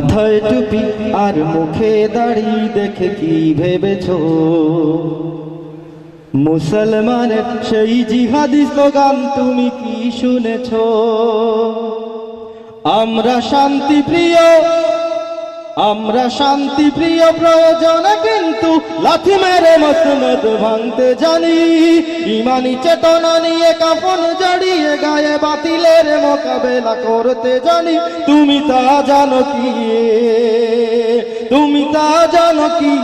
মাথায় টুপি আর মুখে দাড়ি দেখে কি ভেবেছ? মুসলমানের সেই জিহাদি স্লোগান তুমি কি শুনেছ? আমরা শান্তি প্রিয় আমরা শান্তি প্রিয় প্রয়োজনে, কিন্তু লাথি মেরে মসনদ ভাঙতে জানি। ইমানি চেতনা নিয়ে কাপন জড়িয়ে গায়ে বাতিলের মোকাবেলা করতে জানি। তুমি তা জানো কি? তুমি তা জানো কি?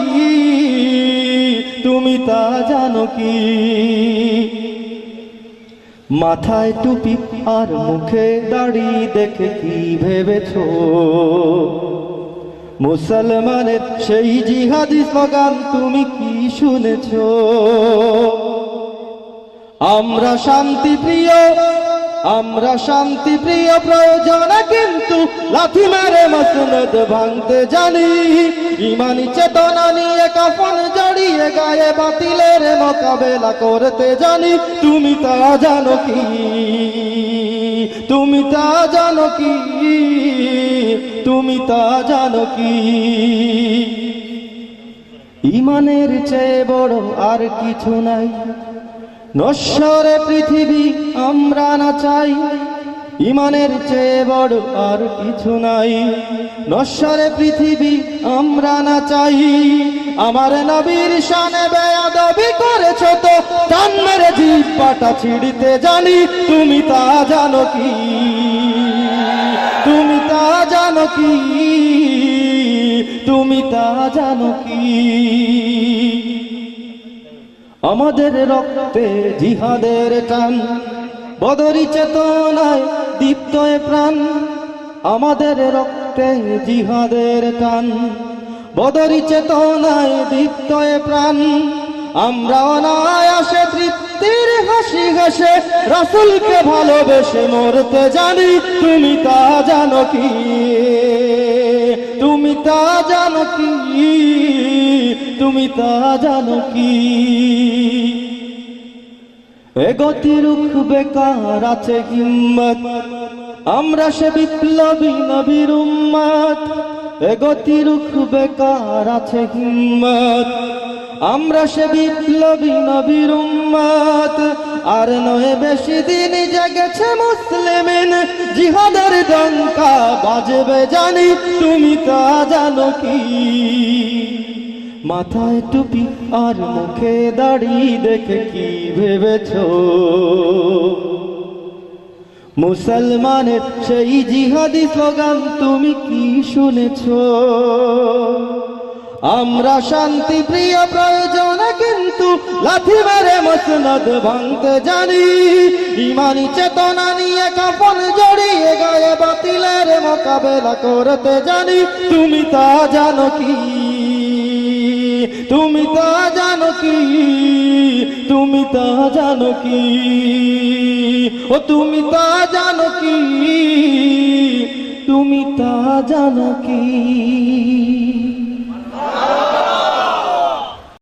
তুমি তা জানো কি? মাথায় টুপি আর মুখে দাড়ি দেখে কি ভেবেছো? মুসলমানের সেই জিহাদি স্লোগান তুমি কি শুনেছ? আমরা শান্তি প্রিয়, আমরা শান্তি প্রিয় প্রয়োজন, কিন্তু লাথি মেরে মসনদ ভাঙতে জানি। ইমানি চেতনা নিয়ে কাফন জড়িয়ে গায়ে বাতিলের মোকাবেলা করতে জানি। তুমি তা জানো কি? তুমি তা জানো কি? তুমি তা জানো কি? ইমানের চেয়ে বড় আর কিছু নাই। নশ্বরে পৃথিবী আমরা না চাই। ইমানের চেয়ে বড় আর কিছু নাই। নশ্বরে পৃথিবী আমরা না চাই। আমার নবীর শানে বেয়াদবি করেছ তো টান মেরে জিব্বাটা ছিড়িতে জানি। তুমি তা জানো কি? কি? তুমি তা জানো কি? আমাদের রক্তে জিহাদের টান, বদরি চেতনায় দীপ্ত প্রাণ। আমাদের রক্তে জিহাদের টান, বদরি চেতনায় দীপ্ত প্রাণ। আমরা অনায়াসে তৃপ্তির হাসি হাসে রাসুলকে ভালোবেসে মরতে জানি, তুমি তা জানো কি? তুমি তা জানো কি? তুমি তা জানো কি? এ গতি বেকার আছে হিম্মত, আমরা সে বিপ্লবী নবীর উম্মত। এ গতি রুখ বেকার আছে হিম্মত আমরা সে বিপ্লবী নবীর উম্মত। আর নয় বেশি দিন জেগেছে মুসলিমিন। জিহাদের ডঙ্কা বাজবে জানি, তুমি তা জানো কি? মাথায় টুপি আর মুখে দাড়ি দেখে কি ভেবেছ? মুসলমানের সেই জিহাদি স্লোগান তুমি কি শুনেছ? আমরা শান্তি প্রিয় প্রয়োজনে, কিন্তু লাথি মেরে মসনদ ভাঙতে জানি। ইমানি চেতনা নিয়ে কাপন জড়িয়ে গায়ে বাতিলের মোকাবেলা করতে জানি। তুমি তা জানো কি? তুমি তা জানো কি? তুমি তা জানো কি? ও তুমি তা জানো কি? তুমি তা জানো কি?